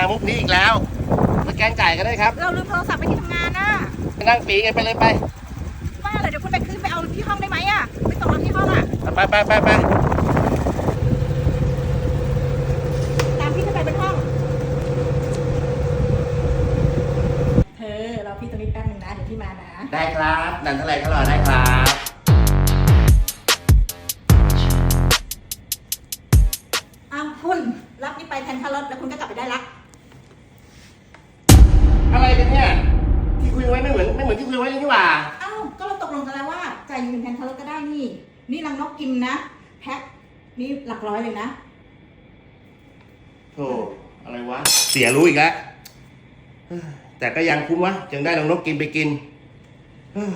แกงไก่ก็ได้ครับ เราลืมโทรศัพท์ไปที่ทำงานน่ะไปนั่งปีกันไปเลยไปว่าเลยเดี๋ยวคุณไปขึ้นไปเอาที่ห้องได้ไหมอะไปส่งเราที่ห้องอะไปไปไปไปตามพี่ขึ้นไปบนห้อง เธอเราพี่ตรงนี้แป๊บนึงนะเดี๋ยวพี่มานะ ได้ครับดันเท่าไหร่ก็รอได้ครับอ้าวคุณรับนี่ไปแทนค่ารถแล้วคุณก็กลับไปได้ละ ม่เหมือนไม่เหมือนที่คุยไว้เลยนี่หว่า อ้าว ก็เราตกลงกันแล้วว่าจ่ายเงินแทนค่ารถก็ได้นี่ นี่รังนกกิมนะแพ็คนี่หลักร้อยเลยนะ โธ่อะไรวะ เสียรู้อีกแล้วเฮ้ยแต่ก็ยังคุ้มวะจึงได้ลองนกกินไปกินเฮ้ย